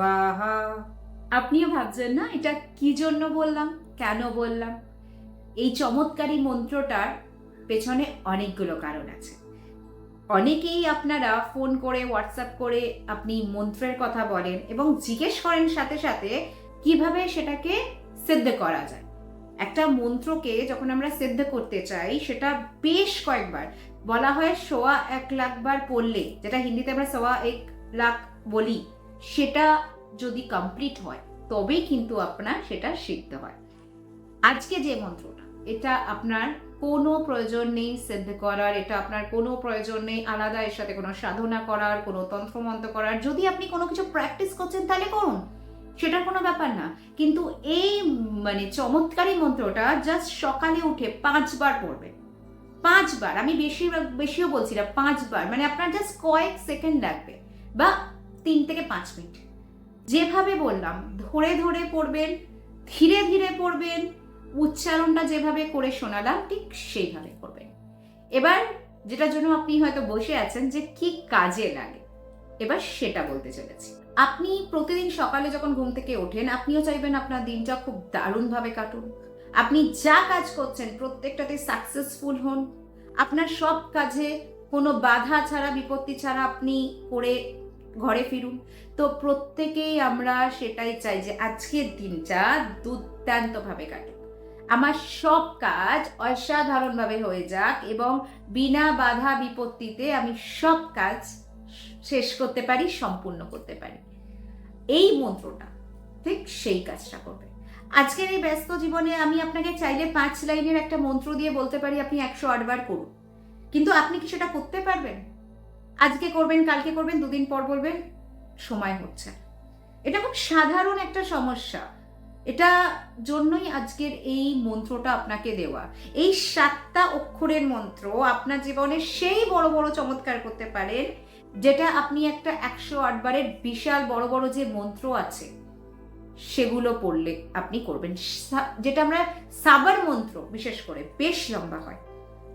স্বাহা আপনিও ভাবছেন না এটা কি জন্য বললাম? কেন বললাম? এই চমৎকারী মন্ত্রটার পেছনে অনেকগুলো কারণ আছে। অনেকেই আপনারা ফোন করে, হোয়াটসঅ্যাপ করে আপনি মন্ত্রের কথা বলেন এবং জিজ্ঞেস করেন সাথে সাথে কীভাবে সেটাকে সিদ্ধ করা যায়। একটা মন্ত্রকে যখন আমরা সিদ্ধ করতে চাই, সেটা বেশ কয়েকবার। বলা হয় সোয়া এক লাখ বার পড়লে যেটা হিন্দিতে আমরা সোয়া এক লাখ বলি। সেটা যদি কমপ্লিট হয়, তবেই কিন্তু আপনার সেটা শিখতে হয়। আজকে যে মন্ত্রটা, এটা আপনার কোনো প্রয়োজন নেই সিদ্ধ করার, এটা আপনার কোনো প্রয়োজন নেই আলাদা, এর সাথে কোনো সাধনা করার, কোনো তন্ত্রমন্ত্র করার। যদি আপনি কোনো কিছু প্র্যাকটিস করছেন, তাহলে করুন। সেটার কোনো ব্যাপার না। কিন্তু এই মানে চমৎকারী মন্ত্রটা জাস্ট সকালে উঠে পাঁচবার পড়বে। পাঁচবার, আমি বেশি বেশিও বলছি না, পাঁচবার মানে আপনার জাস্ট কয়েক সেকেন্ড লাগবে। বা তিন থেকে পাঁচ মিনিট। যেভাবে বললাম, ধরে ধরে পড়বেন, ধীরে ধীরে পড়বেন, উচ্চারণটা যেভাবে করে শোনালাম, ঠিক সেইভাবে করবেন। এবার যেটার জন্য আপনি হয়তো বসে আছেন যে কি কাজে লাগে, এবার সেটা বলতে চলেছি। আপনি প্রতিদিন সকালে যখন ঘুম থেকে ওঠেন, আপনিও চাইবেন আপনার দিনটা খুব দারুণভাবে কাটুন আপনি যা কাজ করছেন, প্রত্যেকটাতে সাকসেসফুল হন। আপনার সব কাজে কোনো বাধা ছাড়া, বিপত্তি ছাড়া আপনি করে ঘরে ফিরুন। তো প্রত্যেকেই আমরা সেটাই চাই যে আজকের দিনটা দুর্দান্তভাবে কাটুক। আমার সব কাজ অসাধারণভাবে হয়ে যাক এবং বিনা বাধা বিপত্তিতে আমি সব কাজ শেষ করতে পারি, সম্পূর্ণ করতে পারি। এই মন্ত্রটা ঠিক সেই কাজটা করবে। আজকের এই ব্যস্ত জীবনে আমি আপনাকে চাইলে পাঁচ লাইনের একটা মন্ত্র দিয়ে বলতে পারি, আপনি একশো আটবার করুন। কিন্তু আপনি কি সেটা করতে পারবেন? আজকে করবেন, কালকে করবেন, দুদিন পর বলবেন, সময় হচ্ছে। এটা খুব সাধারণ একটা সমস্যা। এটা জন্যই আজকের এই মন্ত্রটা আপনাকে দেওয়া। এই সাতটা অক্ষরের মন্ত্র আপনার জীবনে সেই বড় বড় চমৎকার করতে পারেন, যেটা আপনি একটা একশো আটবারের বিশাল বড় বড় যে মন্ত্র আছে, সেগুলো পড়লে আপনি করবেন। যেটা আমরা সাবার মন্ত্র, বিশেষ করে বেশ লম্বা হয়।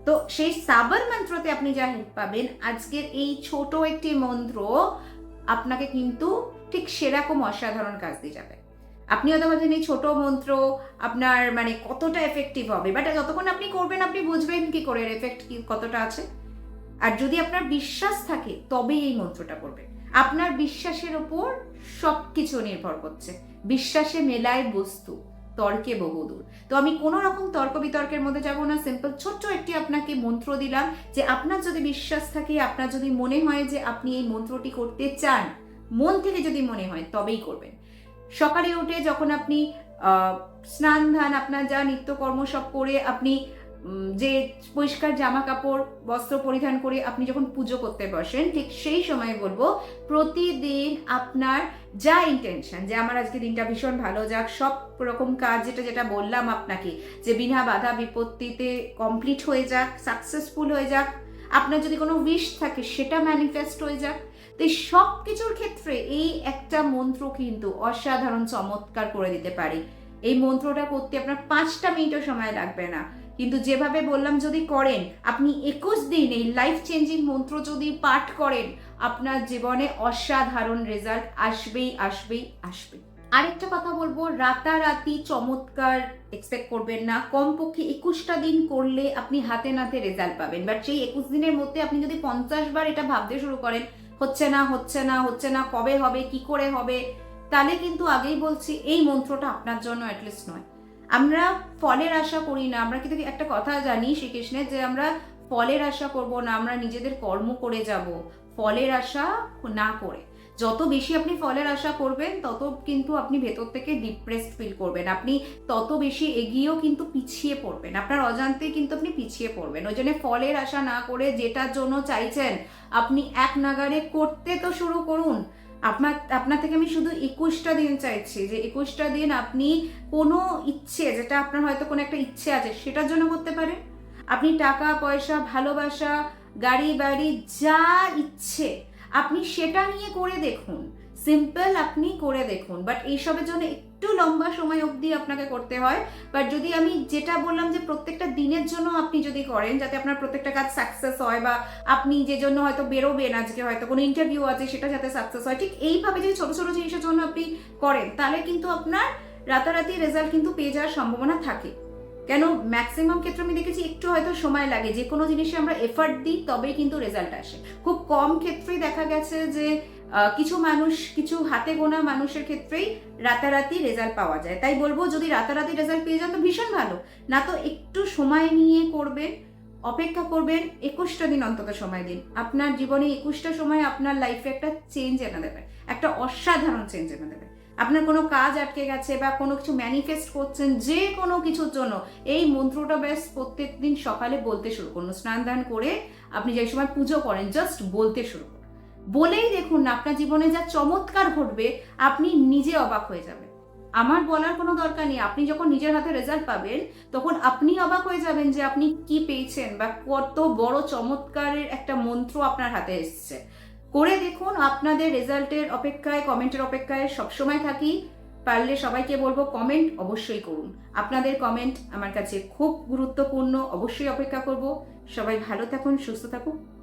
তো সেই সাবার মন্ত্রতে আপনি যা হেল্প পাবেন, আজকের এই ছোট একটি মন্ত্র আপনাকে কিন্তু ঠিক সেরকম অসাধারণ কাজ দিয়ে যাবে। আপনি হয়তো ভাবছেন এই ছোট মন্ত্র আপনার মানে কতটা এফেক্টিভ হবে বাট যতক্ষণ আপনি করবেন, আপনি বুঝবেন কি করে এর এফেক্ট কি, কতটা আছে। আর যদি আপনার বিশ্বাস থাকে, তবেই এই মন্ত্রটা করবেন আপনার বিশ্বাসের ওপর সব কিছু নির্ভর করছে। বিশ্বাসে মেলায় বস্তু। তর্কে বহুদূর। তো আমি কোনো রকম তর্ক বিতর্কের মধ্যে যাব না সিম্পল ছোট্ট একটি আপনাকে মন্ত্র দিলাম যে আপনার যদি বিশ্বাস থাকে, আপনার যদি মনে হয় যে আপনি এই মন্ত্রটি করতে চান, মন থেকে যদি মনে হয় তবেই করবেন। সকালে উঠে যখন আপনি স্নান ধান, আপনার যা নিত্যকর্ম সব করে আপনি যে পরিষ্কার জামা কাপড় বস্ত্র পরিধান করে আপনি যখন পুজো করতে বসেন, ঠিক সেই সময় বলব, প্রতিদিন আপনার যা ইন্টেনশন যে আমার আজকে দিনটা ভীষণ ভালো যাক, সব রকম কাজ যেটা যেটা বললাম আপনাকে, যে বিনা বাধা বিপত্তিতে কমপ্লিট হয়ে যাক সাকসেসফুল হয়ে যাক, আপনার যদি কোনো উইশ থাকে, সেটা ম্যানিফেস্ট হয়ে যাক। তো সব কিছুর ক্ষেত্রে এই একটা মন্ত্র কিন্তু অসাধারণ চমৎকার করে দিতে পারে। এই মন্ত্রটা করতে আপনার পাঁচটা মিনিটও সময় লাগবে না। কিন্তু যেভাবে বললাম যদি করেন, আপনি একুশ দিন এই লাইফ চেঞ্জিং মন্ত্র যদি পাঠ করেন, আপনার জীবনে অসাধারণ রেজাল্ট আসবেই আসবেই আসবে আরেকটা কথা বলব, রাতারাতি চমৎকার এক্সপেক্ট করবেন না। কমপক্ষে একুশটা দিন করলে আপনি হাতে নাতে রেজাল্ট পাবেন। বাট সেই একুশ দিনের মধ্যে আপনি যদি পঞ্চাশ বার এটা ভাবতে শুরু করেন, হচ্ছে না হচ্ছে না হচ্ছে না, কবে হবে, কি করে হবে, তাহলে কিন্তু আগেই বলছি, এই মন্ত্রটা আপনার জন্য অ্যাটলিস্ট নয়। আমরা ফলের আশা করি না। আমরা কিন্তু একটা কথা জানি শ্রীকৃষ্ণের যে আমরা ফলের আশা করব না, আমরা নিজেদের কর্ম করে যাব, ফলের আশা না করে। যত বেশি আপনি ফলের আশা করবেন, তত কিন্তু আপনি ভেতর থেকে ডিপ্রেসড ফিল করবেন। আপনি তত বেশি এগিয়েও কিন্তু পিছিয়ে পড়বেন। আপনার অজান্তেই কিন্তু আপনি পিছিয়ে পড়বেন। ওই জন্য ফলের আশা না করে যেটার জন্য চাইছেন, আপনি এক নাগারে করতে তো শুরু করুন। আপনার আপনার থেকে আমি শুধু একুশটা দিন চাইছি, যে একুশটা দিন আপনি কোনো ইচ্ছে, যেটা আপনার হয়তো কোনো একটা ইচ্ছে আছে, সেটার জন্য করতে পারেন। আপনি টাকা, পয়সা, ভালোবাসা, গাড়ি, বাড়ি, যা ইচ্ছে, আপনি সেটা নিয়ে করে দেখুন। সিম্পল আপনি করে দেখুন বাট এইসবের জন্য একটু লম্বা সময় অবধি আপনাকে করতে হয় বাট যদি আমি যেটা বললাম যে প্রত্যেকটা দিনের জন্য আপনি যদি করেন, যাতে আপনার প্রত্যেকটা কাজ সাকসেস হয় বা আপনি যে জন্য হয়তো বেরোবেন, আজকে হয়তো কোনো ইন্টারভিউ আছে সেটা যাতে সাকসেস হয়, ঠিক এইভাবে যদি ছোটো ছোটো জিনিসের জন্য আপনি করেন, তাহলে কিন্তু আপনার রাতারাতি রেজাল্ট কিন্তু পেয়ে যাওয়ার সম্ভাবনা থাকে। কেন? ম্যাক্সিমাম ক্ষেত্রে আমি দেখেছি একটু হয়তো সময় লাগে, যে কোনো জিনিসে আমরা এফার্ট দিই, তবেই কিন্তু রেজাল্ট আসে। খুব কম ক্ষেত্রেই দেখা গেছে যে কিছু মানুষ, কিছু হাতে গোনা মানুষের ক্ষেত্রেই রাতারাতি রেজাল্ট পাওয়া যায়। তাই বলব, যদি রাতারাতি রেজাল্ট পেয়ে যান তো ভীষণ ভালো। না তো একটু সময় নিয়ে করবেন, অপেক্ষা করবেন, একুশটা দিন অন্তত সময় দিন। আপনার জীবনে একুশটা সময় আপনার লাইফে একটা চেঞ্জ এনে দেবে, একটা অসাধারণ চেঞ্জ এনে দেবে। আপনার কোনো কাজ আটকে গেছে বা কোনো কিছু ম্যানিফেস্ট করছেন যে কোনো কিছুর জন্য, এই মন্ত্রটা ব্যাস প্রত্যেক দিন সকালে বলতে শুরু করুন। স্নান দান করে আপনি যে সময় পুজো করেন জাস্ট বলতে শুরু বলেই দেখুন না, আপনার জীবনে যা চমৎকার ঘটবে, আপনি নিজে অবাক হয়ে যাবেন। আমার বলার কোনো দরকার নেই, আপনি যখন নিজের হাতে রেজাল্ট পাবেন, তখন আপনি অবাক হয়ে যাবেন যে আপনি কি পেয়েছেন বা কত বড় চমৎকারের একটা মন্ত্র আপনার হাতে এসছে। করে দেখুন, আপনাদের রেজাল্টের অপেক্ষায় কমেন্টের অপেক্ষায় সবসময় থাকি। পারলে সবাইকে বলব কমেন্ট অবশ্যই করুন। আপনাদের কমেন্ট আমার কাছে খুব গুরুত্বপূর্ণ, অবশ্যই অপেক্ষা করব। সবাই ভালো থাকুন, সুস্থ থাকুন।